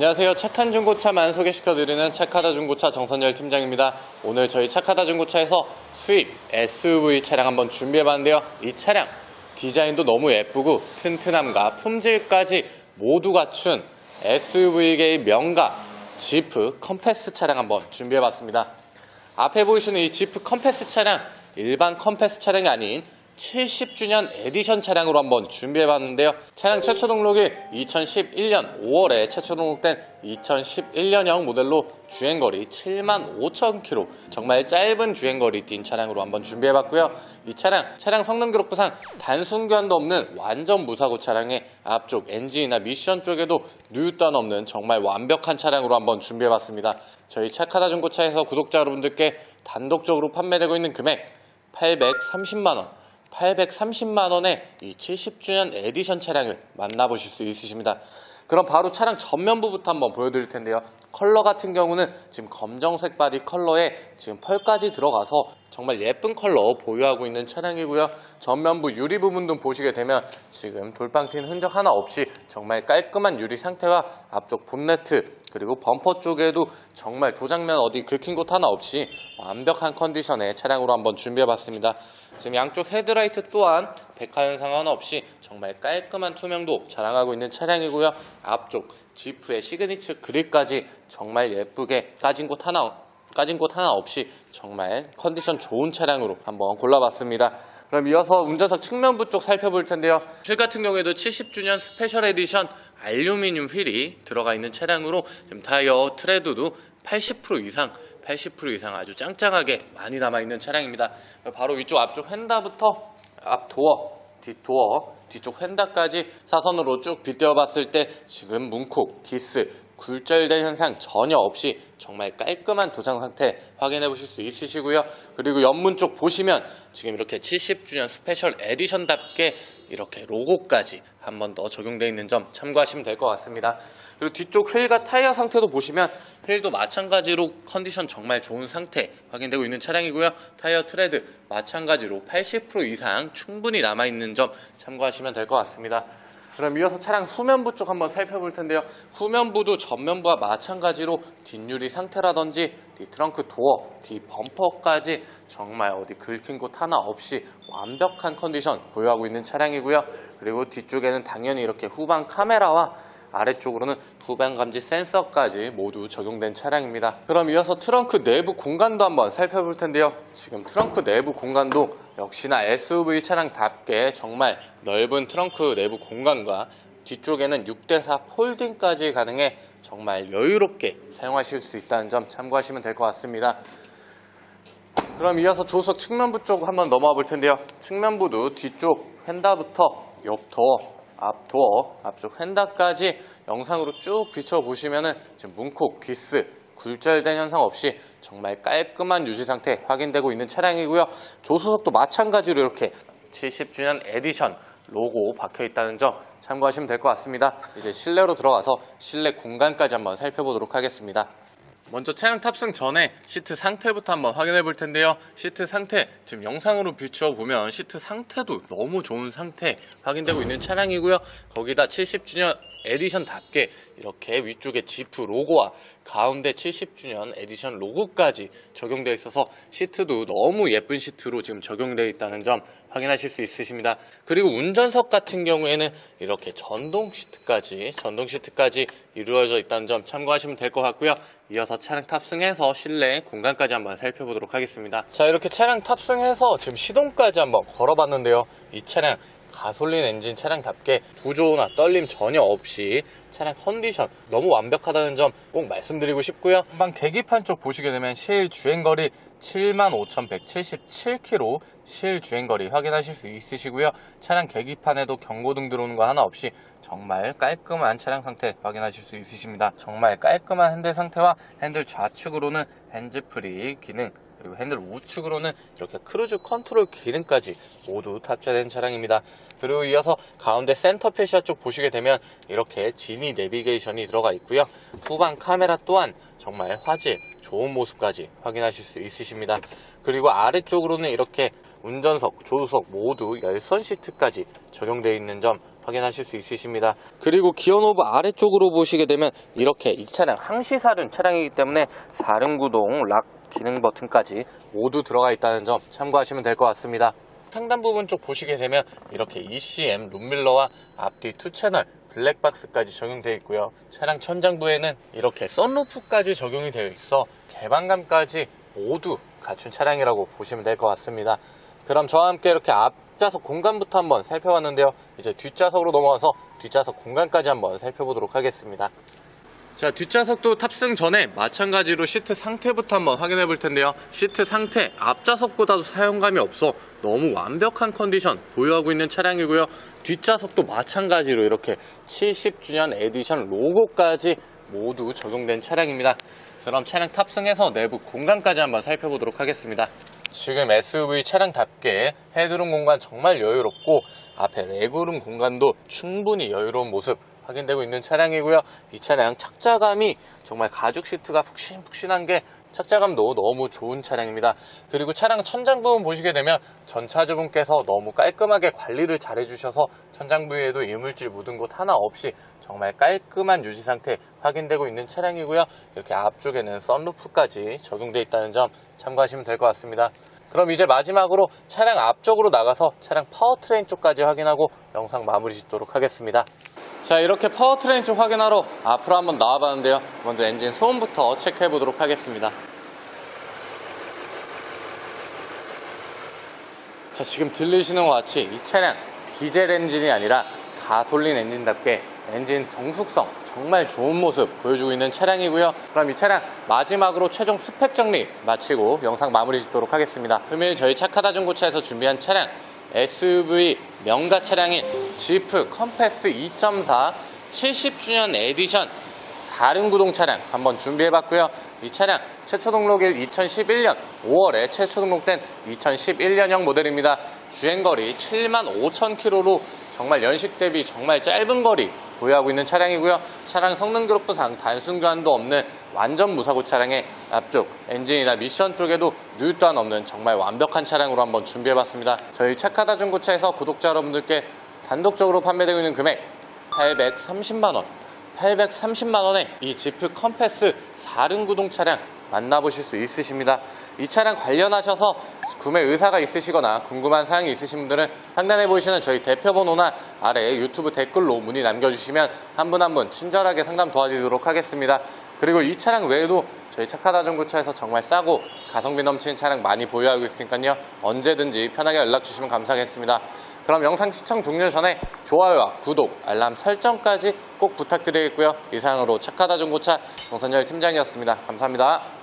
안녕하세요. 착한 중고차만 소개시켜드리는 착하다 중고차 정선열 팀장입니다. 오늘 저희 착하다 중고차에서 수입 SUV 차량 한번 준비해봤는데요. 이 차량 디자인도 너무 예쁘고 튼튼함과 품질까지 모두 갖춘 SUV계의 명가 지프 컴패스 차량 한번 준비해봤습니다. 앞에 보이시는 이 지프 컴패스 차량 일반 컴패스 차량이 아닌 70주년 에디션 차량으로 한번 준비해봤는데요. 차량 최초 등록이 2011년 5월에 최초 등록된 2011년형 모델로 주행거리 7만 5천 킬로 정말 짧은 주행거리 뛴 차량으로 한번 준비해봤고요. 이 차량 차량 성능 기록부상 단순 교환도 없는 완전 무사고 차량의 앞쪽 엔진이나 미션 쪽에도 누유단 없는 정말 완벽한 차량으로 한번 준비해봤습니다. 저희 착하다 중고차에서 구독자 여러분들께 단독적으로 판매되고 있는 금액 830만원 830만 원의 이 70주년 에디션 차량을 만나보실 수 있으십니다. 그럼 바로 차량 전면부부터 한번 보여드릴 텐데요. 컬러 같은 경우는 지금 검정색 바디 컬러에 지금 펄까지 들어가서 정말 예쁜 컬러 보유하고 있는 차량이고요. 전면부 유리 부분 등 보시게 되면 지금 돌빵 튄 흔적 하나 없이 정말 깔끔한 유리 상태와 앞쪽 본네트 그리고 범퍼 쪽에도 정말 도장면 어디 긁힌 곳 하나 없이 완벽한 컨디션의 차량으로 한번 준비해봤습니다. 지금 양쪽 헤드라이트 또한 백화 현상 하나 없이 정말 깔끔한 투명도 자랑하고 있는 차량이고요. 앞쪽 지프의 시그니처 그릴까지 정말 예쁘게 까진 곳 하나 까진 곳 하나 없이 정말 컨디션 좋은 차량으로 한번 골라봤습니다. 그럼 이어서 운전석 측면부 쪽 살펴볼 텐데요. 휠 같은 경우에도 70주년 스페셜 에디션 알루미늄 휠이 들어가 있는 차량으로 지금 타이어 트레드도 80% 이상 80% 이상 아주 짱짱하게 많이 남아있는 차량입니다. 바로 위쪽 앞쪽 휀다부터 앞 도어, 뒷 도어, 뒤쪽 휀다까지 사선으로 쭉 빗대어 봤을 때 지금 문콕, 기스, 굴절된 현상 전혀 없이 정말 깔끔한 도장 상태 확인해 보실 수 있으시고요. 그리고 옆문 쪽 보시면 지금 이렇게 70주년 스페셜 에디션답게 이렇게 로고까지 한 번 더 적용되어 있는 점 참고하시면 될 것 같습니다. 그리고 뒤쪽 휠과 타이어 상태도 보시면 휠도 마찬가지로 컨디션 정말 좋은 상태 확인되고 있는 차량이고요. 타이어 트레드 마찬가지로 80% 이상 충분히 남아있는 점 참고하시면 될 것 같습니다. 그럼 이어서 차량 후면부 쪽 한번 살펴볼 텐데요. 후면부도 전면부와 마찬가지로 뒷유리 상태라든지 뒤 트렁크 도어, 뒤 범퍼까지 정말 어디 긁힌 곳 하나 없이 완벽한 컨디션 보유하고 있는 차량이고요. 그리고 뒤쪽에는 당연히 이렇게 후방 카메라와 아래쪽으로는 후방 감지 센서까지 모두 적용된 차량입니다. 그럼 이어서 트렁크 내부 공간도 한번 살펴볼 텐데요. 지금 트렁크 내부 공간도 역시나 SUV 차량답게 정말 넓은 트렁크 내부 공간과 뒤쪽에는 6대4 폴딩까지 가능해 정말 여유롭게 사용하실 수 있다는 점 참고하시면 될 것 같습니다. 그럼 이어서 조수석 측면부 쪽 한번 넘어와 볼 텐데요. 측면부도 뒤쪽 휀다부터 옆 도어, 앞 도어, 앞쪽 휀다까지 영상으로 쭉 비춰보시면은 지금 문콕, 기스, 굴절된 현상 없이 정말 깔끔한 유지 상태 확인되고 있는 차량이고요. 조수석도 마찬가지로 이렇게 70주년 에디션 로고 박혀 있다는 점 참고하시면 될 것 같습니다. 이제 실내로 들어가서 실내 공간까지 한번 살펴보도록 하겠습니다. 먼저 차량 탑승 전에 시트 상태부터 한번 확인해 볼 텐데요. 시트 상태 지금 영상으로 비추어 보면 시트 상태도 너무 좋은 상태 확인되고 있는 차량이고요. 거기다 70주년 에디션답게 이렇게 위쪽에 지프 로고와 가운데 70주년 에디션 로고까지 적용되어 있어서 시트도 너무 예쁜 시트로 지금 적용되어 있다는 점 확인하실 수 있으십니다. 그리고 운전석 같은 경우에는 이렇게 전동 시트까지 전동 시트까지 이루어져 있다는 점 참고하시면 될 것 같고요. 이어서 차량 탑승해서 실내 공간까지 한번 살펴보도록 하겠습니다. 자 이렇게 차량 탑승해서 지금 시동까지 한번 걸어봤는데요. 이 차량 가솔린 엔진 차량답게 부조나 떨림 전혀 없이 차량 컨디션 너무 완벽하다는 점 꼭 말씀드리고 싶고요. 한방 계기판 쪽 보시게 되면 실 주행거리 75,177km 실 주행거리 확인하실 수 있으시고요. 차량 계기판에도 경고등 들어오는 거 하나 없이 정말 깔끔한 차량 상태 확인하실 수 있으십니다. 정말 깔끔한 핸들 상태와 핸들 좌측으로는 핸즈프리 기능 그리고 핸들 우측으로는 이렇게 크루즈 컨트롤 기능까지 모두 탑재된 차량입니다. 그리고 이어서 가운데 센터 페시아 쪽 보시게 되면 이렇게 지니 내비게이션이 들어가 있고요. 후방 카메라 또한 정말 화질 좋은 모습까지 확인하실 수 있으십니다. 그리고 아래쪽으로는 이렇게 운전석, 조수석 모두 열선 시트까지 적용되어 있는 점 확인하실 수 있으십니다. 그리고 기어노브 아래쪽으로 보시게 되면 이렇게 이 차량 항시사륜 차량이기 때문에 사륜구동 락 기능 버튼까지 모두 들어가 있다는 점 참고하시면 될 것 같습니다. 상단 부분 쪽 보시게 되면 이렇게 ECM 룸밀러와 앞뒤 투 채널 블랙박스까지 적용되어 있고요. 차량 천장부에는 이렇게 썬루프까지 적용이 되어 있어 개방감까지 모두 갖춘 차량이라고 보시면 될 것 같습니다. 그럼 저와 함께 이렇게 앞좌석 공간부터 한번 살펴봤는데요. 이제 뒷좌석으로 넘어가서 뒷좌석 공간까지 한번 살펴보도록 하겠습니다. 자, 뒷좌석도 탑승 전에 마찬가지로 시트 상태부터 한번 확인해 볼 텐데요. 시트 상태 앞좌석보다도 사용감이 없어 너무 완벽한 컨디션 보유하고 있는 차량이고요. 뒷좌석도 마찬가지로 이렇게 70주년 에디션 로고까지 모두 적용된 차량입니다. 그럼 차량 탑승해서 내부 공간까지 한번 살펴보도록 하겠습니다. 지금 SUV 차량답게 헤드룸 공간 정말 여유롭고 앞에 레그룸 공간도 충분히 여유로운 모습 확인되고 있는 차량이고요. 이 차량 착자감이 정말 가죽 시트가 푹신푹신한 게 착자감도 너무 좋은 차량입니다. 그리고 차량 천장 부분 보시게 되면 전차주분께서 너무 깔끔하게 관리를 잘 해주셔서 천장 부위에도 이물질 묻은 곳 하나 없이 정말 깔끔한 유지 상태 확인되고 있는 차량이고요. 이렇게 앞쪽에는 썬루프까지 적용되어 있다는 점 참고하시면 될 것 같습니다. 그럼 이제 마지막으로 차량 앞쪽으로 나가서 차량 파워트레인 쪽까지 확인하고 영상 마무리 짓도록 하겠습니다. 자 이렇게 파워트레인 쪽 확인하러 앞으로 한번 나와봤는데요. 먼저 엔진 소음부터 체크해 보도록 하겠습니다. 자 지금 들리시는 것 같이 이 차량 디젤 엔진이 아니라 가솔린 엔진답게 엔진 정숙성 정말 좋은 모습 보여주고 있는 차량이고요. 그럼 이 차량 마지막으로 최종 스펙 정리 마치고 영상 마무리 짓도록 하겠습니다. 금일 저희 차카다 중고차에서 준비한 차량 SUV 명가 차량인 지프 컴패스 2.4 70주년 에디션 4륜구동 차량 한번 준비해봤고요. 이 차량 최초 등록일 2011년 5월에 최초 등록된 2011년형 모델입니다. 주행거리 7만 5천 킬로로 정말 연식 대비 정말 짧은 거리 보유하고 있는 차량이고요. 차량 성능 기록부상 단순 교환도 없는 완전 무사고 차량의 앞쪽 엔진이나 미션 쪽에도 누유 또한 없는 정말 완벽한 차량으로 한번 준비해봤습니다. 저희 착하다 중고차에서 구독자 여러분들께 단독적으로 판매되고 있는 금액 830만원 830만원에 이 지프 컴패스 4륜 구동 차량 만나보실 수 있으십니다. 이 차량 관련하셔서 구매 의사가 있으시거나 궁금한 사항이 있으신 분들은 상단에 보이시는 저희 대표 번호나 아래 유튜브 댓글로 문의 남겨주시면 한 분 한분 친절하게 상담 도와드리도록 하겠습니다. 그리고 이 차량 외에도 저희 착하다 중고차에서 정말 싸고 가성비 넘치는 차량 많이 보유하고 있으니까요. 언제든지 편하게 연락 주시면 감사하겠습니다. 그럼 영상 시청 종료 전에 좋아요와 구독, 알람 설정까지 꼭 부탁드리겠고요. 이상으로 착하다 중고차 정선열 팀장이었습니다. 감사합니다.